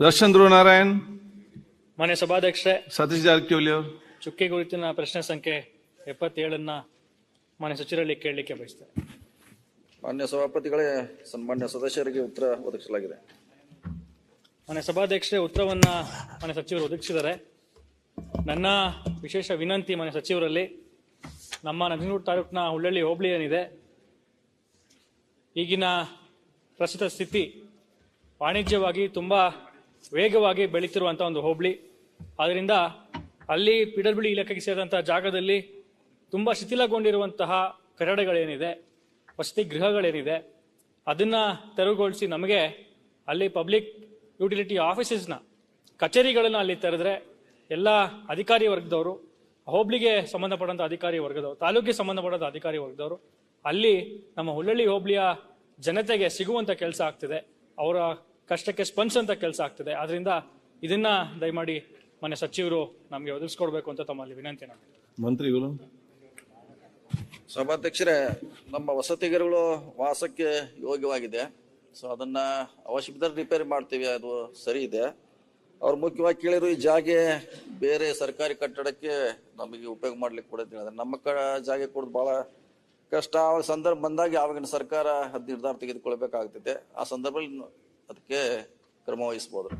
ದರ್ಶನ್ ಧ್ರುವ ನಾರಾಯಣ್ ಮಾನ್ಯ ಸಭಾಧ್ಯಕ್ಷರೇ ಸತೀಶ್ ಜಾರಕಿಹೊಳಿ ಅವರು. ಚುಕ್ಕೆ ಕುರಿತಿನ ಪ್ರಶ್ನೆ ಸಂಖ್ಯೆ ಎಪ್ಪತ್ತೇಳನ್ನ ಮಾನ್ಯ ಸಚಿವರಲ್ಲಿ ಕೇಳಲಿಕ್ಕೆ ಬಯಸ್ತೇನೆ. ಮಾನ್ಯ ಸಭಾಪತಿಗಳೇ ಸನ್ಮಾನ್ಯ ಸದಸ್ಯರಿಗೆ ಉತ್ತರ ಒದಗಿಸಲಾಗಿದೆ. ಮಾನ್ಯ ಸಭಾಧ್ಯಕ್ಷರೇ ಉತ್ತರವನ್ನ ಮಾನ್ಯ ಸಚಿವರು ಒದಗಿಸಿದ್ದಾರೆ. ನನ್ನ ವಿಶೇಷ ವಿನಂತಿ ಮಾನ್ಯ ಸಚಿವರಲ್ಲಿ ನಮ್ಮ ನಂಜನಗೂಡು ತಾಲೂಕಿನ ಹುಳ್ಳಳ್ಳಿ ಹೋಬಳಿ ಏನಿದೆ ಈಗಿನ ಪ್ರಸ್ತುತ ಸ್ಥಿತಿ ವಾಣಿಜ್ಯವಾಗಿ ತುಂಬ ವೇಗವಾಗಿ ಬೆಳೀತಿರುವಂಥ ಒಂದು ಹೋಬಳಿ. ಆದ್ದರಿಂದ ಅಲ್ಲಿ ಪಿಡಬ್ಲ್ಯೂ ಇಲಾಖೆಗೆ ಸೇರಿದಂಥ ಜಾಗದಲ್ಲಿ ತುಂಬ ಶಿಥಿಲಗೊಂಡಿರುವಂತಹ ಕಟ್ಟಡಗಳೇನಿದೆ ವಸತಿ ಗೃಹಗಳೇನಿದೆ, ಅದನ್ನ ತೆರವುಗೊಳಿಸಿ ನಮಗೆ ಅಲ್ಲಿ ಪಬ್ಲಿಕ್ ಯುಟಿಲಿಟಿ ಆಫೀಸಸ್ನ ಕಚೇರಿಗಳನ್ನು ಅಲ್ಲಿ ತೆರೆದ್ರೆ ಎಲ್ಲ ಅಧಿಕಾರಿ ವರ್ಗದವರು, ಹೋಬಳಿಗೆ ಸಂಬಂಧಪಟ್ಟಂತ ಅಧಿಕಾರಿ ವರ್ಗದವರು, ತಾಲೂಕಿಗೆ ಸಂಬಂಧಪಟ್ಟಂಥ ಅಧಿಕಾರಿ ವರ್ಗದವರು, ಅಲ್ಲಿ ನಮ್ಮ ಹುಳ್ಳಳ್ಳಿ ಹೋಬಳಿಯ ಜನತೆಗೆ ಸಿಗುವಂತ ಕೆಲಸ ಆಗ್ತಿದೆ. ಅವರ ಕಷ್ಟಕ್ಕೆ ಸ್ಪಂದಿಸಂತ ಕೆಲಸ ಆಗ್ತದೆ. ಆದ್ರಿಂದ ಇದನ್ನ ದಯಮಾಡಿ ಮನೆ ಸಚಿವರು ನಮಗೆ ಒದಗಿಸ್ಕೊಡ್ಬೇಕು ಅಂತ ತಮ್ಮಲ್ಲಿ ವಿನಂತಿ ನಾನು. ಮಂತ್ರಿಗಳು ಸಭಾಧ್ಯಕ್ಷರೇ ನಮ್ಮ ವಸತಿಗರುಗಳು ವಾಸಕ್ಕೆ ಯೋಗ್ಯವಾಗಿದೆ. ಸೊ ಅದನ್ನ ಅವಶ್ಯಬಿದ್ದರೆ ರಿಪೇರಿ ಮಾಡ್ತೀವಿ. ಅದು ಸರಿ ಇದೆ. ಅವ್ರು ಮುಖ್ಯವಾಗಿ ಕೇಳಿದ್ರು ಈ ಜಾಗೆ ಬೇರೆ ಸರ್ಕಾರಿ ಕಟ್ಟಡಕ್ಕೆ ನಮಗೆ ಉಪಯೋಗ ಮಾಡ್ಲಿಕ್ಕೆ ಕೊಡೋದು ಅಂತ ಹೇಳಿದ್ರು ನಮ್ಮ ಕ ಜಾಗೆ ಕೊಡೋದು ಬಹಳ ಕಷ್ಟ. ಆ ಸಂದರ್ಭ ಬಂದಾಗ ಯಾವಾಗಿನ ಸರ್ಕಾರ ಅದು ನಿರ್ಧಾರ ತೆಗೆದುಕೊಳ್ಬೇಕಾಗ್ತದೆ. ಆ ಸಂದರ್ಭದಲ್ಲಿ ಅದಕ್ಕೆ ಕ್ರಮ ವಹಿಸ್ಬೋದು